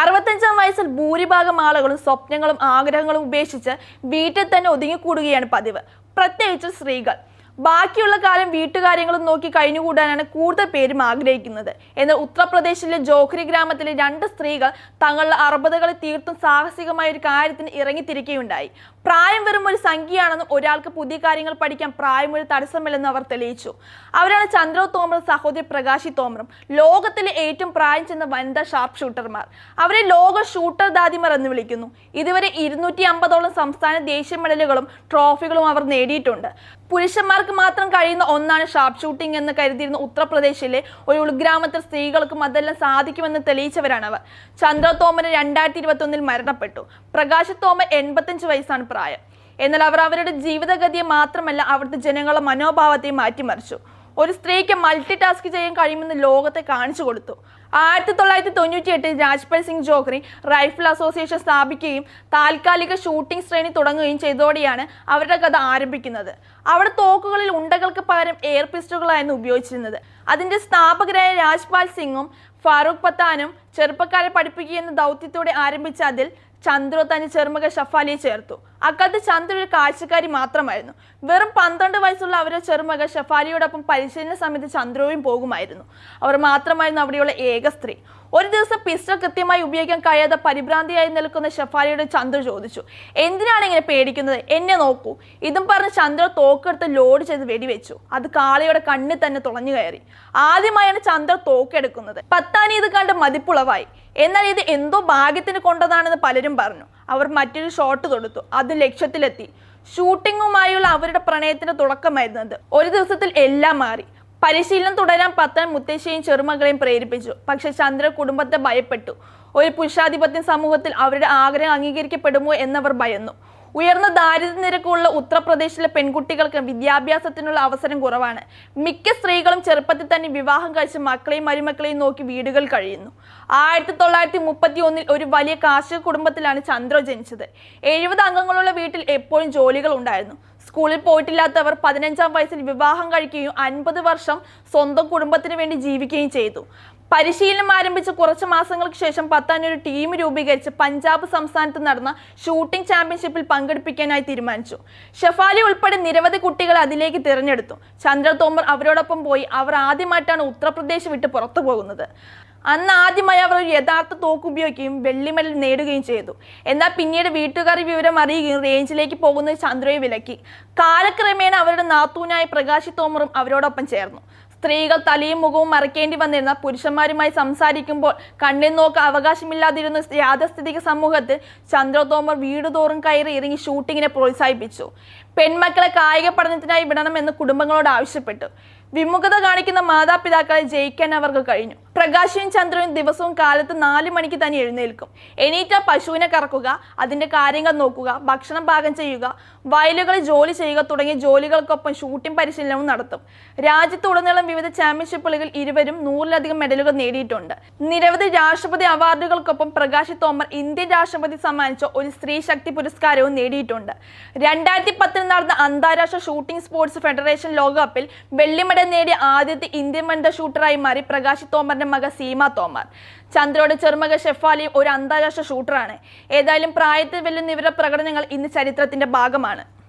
അറുപത്തഞ്ചാം വയസ്സിൽ ഭൂരിഭാഗം ആളുകളും സ്വപ്നങ്ങളും ആഗ്രഹങ്ങളും ഉപേക്ഷിച്ച് വീട്ടിൽ തന്നെ ഒതുങ്ങിക്കൂടുകയാണ് പതിവ്. പ്രത്യേകിച്ച് സ്ത്രീകൾ. ബാക്കിയുള്ള കാലം വീട്ടുകാര്യങ്ങളും നോക്കി കഴിഞ്ഞുകൂടാനാണ് കൂടുതൽ പേരും ആഗ്രഹിക്കുന്നത്. എന്നാൽ ഉത്തർപ്രദേശിലെ ജോഹ്രി ഗ്രാമത്തിലെ രണ്ട് സ്ത്രീകൾ തങ്ങളുടെ അറുപതുകളിൽ തീർത്തും സാഹസികമായ ഒരു കാര്യത്തിന് ഇറങ്ങിത്തിരിക്കുകയുണ്ടായി. പ്രായം വെറും ഒരു സംഖ്യയാണെന്നും ഒരാൾക്ക് പുതിയ കാര്യങ്ങൾ പഠിക്കാൻ പ്രായം ഒരു തടസ്സമില്ലെന്ന് അവർ തെളിയിച്ചു. അവരാണ് ചന്ദ്രോ തോമറും സഹോദരി പ്രകാശി തോമറും. ലോകത്തിലെ ഏറ്റവും പ്രായം ചെന്ന വനിതാ ഷാർപ്പ് ഷൂട്ടർമാർ അവരെ ലോക ഷൂട്ടർ ദാദിമാർ എന്ന് വിളിക്കുന്നു. ഇതുവരെ ഇരുന്നൂറ്റി അമ്പതോളം സംസ്ഥാന ദേശീയ മെഡലുകളും ട്രോഫികളും അവർ നേടിയിട്ടുണ്ട്. പുരുഷന്മാർക്ക് മാത്രം കഴിയുന്ന ഒന്നാണ് ഷാർപ്പ് ഷൂട്ടിംഗ് എന്ന് കരുതിയിരുന്ന ഉത്തർപ്രദേശിലെ ഒരു ഉൾഗ്രാമത്തിൽ സ്ത്രീകൾക്കും അതെല്ലാം സാധിക്കുമെന്ന് തെളിയിച്ചവരാണ് അവർ. ചന്ദ്ര തോമർ രണ്ടായിരത്തി ഇരുപത്തി ഒന്നിൽ മരണപ്പെട്ടു. പ്രകാശ് തോമൻ എൺപത്തഞ്ച് വയസ്സാണ് പ്രായം. എന്നാൽ അവർ അവരുടെ ജീവിതഗതിയെ മാത്രമല്ല അവിടുത്തെ ജനങ്ങളുടെ മനോഭാവത്തെയും മാറ്റിമറിച്ചു. ഒരു സ്ത്രീക്ക് മൾട്ടി ടാസ്ക് ചെയ്യാൻ കഴിയുമെന്ന് ലോകത്തെ കാണിച്ചു കൊടുത്തു. ആയിരത്തി തൊള്ളായിരത്തി തൊണ്ണൂറ്റി എട്ടിൽ രാജ്പാൽ സിംഗ് ജോഹ്രി റൈഫിൾ അസോസിയേഷൻ സ്ഥാപിക്കുകയും താൽക്കാലിക ഷൂട്ടിംഗ് ശ്രേണി തുടങ്ങുകയും ചെയ്തതോടെയാണ് അവരുടെ കഥ ആരംഭിക്കുന്നത്. അവിടെ തോക്കുകളിൽ ഉണ്ടകൾക്ക് പകരം എയർ പിസ്റ്റളുകളായിരുന്നു ഉപയോഗിച്ചിരുന്നത്. അതിന്റെ സ്ഥാപകരായ രാജ്പാൽ സിംഗും ഫാറൂഖ് പത്താനും ചെറുപ്പക്കാരെ പഠിപ്പിക്കുക എന്ന ദൗത്യത്തോടെ ആരംഭിച്ച അതിൽ ചന്ദ്രു തന്റെ ചെറുമക ഷഫാലിയെ ചേർത്തു. അക്കാലത്ത് ചന്ദ്ര ഒരു കാഴ്ചക്കാരി മാത്രമായിരുന്നു. വെറും പന്ത്രണ്ട് വയസ്സുള്ള അവരുടെ ചെറുമക ഷഫാലിയോടൊപ്പം പരിശീലന സമയത്ത് ചന്ദ്രുവും പോകുമായിരുന്നു. അവർ മാത്രമായിരുന്നു അവിടെയുള്ള ഏക സ്ത്രീ. ഒരു ദിവസം പിസ്റ്റൾ കൃത്യമായി ഉപയോഗിക്കാൻ കഴിയാതെ പരിഭ്രാന്തിയായി നിൽക്കുന്ന ഷഫാലിയുടെ ചന്ദ്ര ചോദിച്ചു എന്തിനാണ് ഇങ്ങനെ പേടിക്കുന്നത്? എന്നെ നോക്കൂ. ഇതും പറഞ്ഞ് ചന്ദ്ര തോക്കെടുത്ത് ലോഡ് ചെയ്ത് വെടിവെച്ചു. അത് കാളയുടെ കണ്ണിൽ തന്നെ തുളഞ്ഞു കയറി. ആദ്യമായാണ് ചന്ദ്ര തോക്കെടുക്കുന്നത്. പത്താനി ഇത് കണ്ട് മതിപ്പുളവായി. എന്നാൽ ഇത് എന്തോ ഭാഗ്യത്തിന് കൊണ്ടതാണെന്ന് പലരും പറഞ്ഞു. അവർ മറ്റൊരു ഷോട്ട് തൊടുത്തു. അത് ലക്ഷ്യത്തിലെത്തി. ഷൂട്ടിങ്ങുമായുള്ള അവരുടെ പ്രണയത്തിന്റെ തുടക്കമായിരുന്നത്. ഒരു ദിവസത്തിൽ എല്ലാം മാറി. പരിശീലനം തുടരാൻ പത്താൻ മുത്തശ്ശിയും ചെറുമകളെയും പ്രേരിപ്പിച്ചു. പക്ഷെ ചന്ദ്ര കുടുംബത്തെ ഭയപ്പെട്ടു. ഒരു പുരുഷാധിപത്യ സമൂഹത്തിൽ അവരുടെ ആഗ്രഹം അംഗീകരിക്കപ്പെടുമോ എന്നവർ ഭയന്നു. ഉയർന്ന ദാരിദ്ര്യ നിരക്കുള്ള ഉത്തർപ്രദേശിലെ പെൺകുട്ടികൾക്ക് വിദ്യാഭ്യാസത്തിനുള്ള അവസരം കുറവാണ്. മിക്ക സ്ത്രീകളും ചെറുപ്പത്തിൽ തന്നെ വിവാഹം കഴിച്ച് മക്കളെയും മരുമക്കളെയും നോക്കി വീടുകൾ കഴിയുന്നു. ആയിരത്തി തൊള്ളായിരത്തി മുപ്പത്തി ഒന്നിൽ ഒരു വലിയ കാർഷിക കുടുംബത്തിലാണ് ചന്ദ്ര ജനിച്ചത്. എഴുപത് അംഗങ്ങളുള്ള വീട്ടിൽ എപ്പോഴും ജോലികൾ ഉണ്ടായിരുന്നു. സ്കൂളിൽ പോയിട്ടില്ലാത്തവർ പതിനഞ്ചാം വയസ്സിൽ വിവാഹം കഴിക്കുകയും അൻപത് വർഷം സ്വന്തം കുടുംബത്തിന് വേണ്ടി ജീവിക്കുകയും ചെയ്തു. പരിശീലനം ആരംഭിച്ച കുറച്ച് മാസങ്ങൾക്ക് ശേഷം പത്താൻ ഒരു ടീം രൂപീകരിച്ച് പഞ്ചാബ് സംസ്ഥാനത്ത് നടന്ന ഷൂട്ടിംഗ് ചാമ്പ്യൻഷിപ്പിൽ പങ്കെടുപ്പിക്കാനായി തീരുമാനിച്ചു. ഷെഫാലി ഉൾപ്പെടെ നിരവധി കുട്ടികളെ അതിലേക്ക് തിരഞ്ഞെടുത്തു. ചന്ദ്ര തോമർ അവരോടൊപ്പം പോയി അവർ ആദ്യമായിട്ടാണ് ഉത്തർപ്രദേശ് വിട്ട് പുറത്തു പോകുന്നത്. അന്ന് ആദ്യമായി അവർ ഒരു യഥാർത്ഥ തോക്ക് ഉപയോഗിക്കുകയും വെള്ളി മെഡൽ നേടുകയും ചെയ്തു. എന്നാൽ പിന്നീട് വീട്ടുകാർ വിവരം അറിയുകയും റേഞ്ചിലേക്ക് പോകുന്ന ചന്ദ്രയെ വിലക്കി. കാലക്രമേണ അവരുടെ നാത്തൂനായ പ്രകാശി തോമറും അവരോടൊപ്പം ചേർന്നു. സ്ത്രീകൾ തലയും മുഖവും മറക്കേണ്ടി വന്നിരുന്ന പുരുഷന്മാരുമായി സംസാരിക്കുമ്പോൾ കണ്ണിൽ നോക്ക് അവകാശമില്ലാതിരുന്ന യാഥാസ്ഥിതിക സമൂഹത്തിൽ ചന്ദ്രതോമർ വീടുതോറും കയറി ഇറങ്ങി ഷൂട്ടിങ്ങിനെ പ്രോത്സാഹിപ്പിച്ചു. പെൺമക്കളെ കായിക പഠനത്തിനായി വിടണമെന്ന് കുടുംബങ്ങളോട് ആവശ്യപ്പെട്ടു. വിമുഖത കാണിക്കുന്ന മാതാപിതാക്കളെ ജയിക്കാൻ അവർക്ക് കഴിഞ്ഞു. പ്രകാശിയും ചന്ദ്രനും ദിവസവും കാലത്ത് നാല് മണിക്ക് തന്നെ എഴുന്നേൽക്കും. എണീറ്റ പശുവിനെ കറക്കുക അതിന്റെ കാര്യങ്ങൾ നോക്കുക ഭക്ഷണം പാകം ചെയ്യുക വയലുകളിൽ ജോലി ചെയ്യുക തുടങ്ങിയ ജോലികൾക്കൊപ്പം ഷൂട്ടിംഗ് പരിശീലനവും നടത്തും. രാജ്യത്തുടനീളം വിവിധ ചാമ്പ്യൻഷിപ്പുകളിൽ ഇരുവരും നൂറിലധികം മെഡലുകൾ നേടിയിട്ടുണ്ട്. നിരവധി രാഷ്ട്രപതി അവാർഡുകൾക്കൊപ്പം പ്രകാശ് തോമർ ഇന്ത്യൻ രാഷ്ട്രപതി സമ്മാനിച്ച ഒരു സ്ത്രീ ശക്തി പുരസ്കാരവും നേടിയിട്ടുണ്ട്. രണ്ടായിരത്തി പത്തിൽ നടന്ന അന്താരാഷ്ട്ര ഷൂട്ടിംഗ് സ്പോർട്സ് ഫെഡറേഷൻ ലോകകപ്പിൽ വെള്ളി മെഡൽ നേടിയ ആദ്യത്തെ ഇന്ത്യൻ വനിതാ ഷൂട്ടറായി മാറി പ്രകാശ് തോമറിന്റെ മക സീമ തോമർ. ചന്ദ്രയുടെ ചെറുമക ഷെഫാലിയും ഒരു അന്താരാഷ്ട്ര ഷൂട്ടറാണ്. ഏതായാലും പ്രായത്തിൽ വെല്ലുന്ന ഇവരുടെ പ്രകടനങ്ങൾ ഇന്ന് ചരിത്രത്തിന്റെ ഭാഗമാണ്.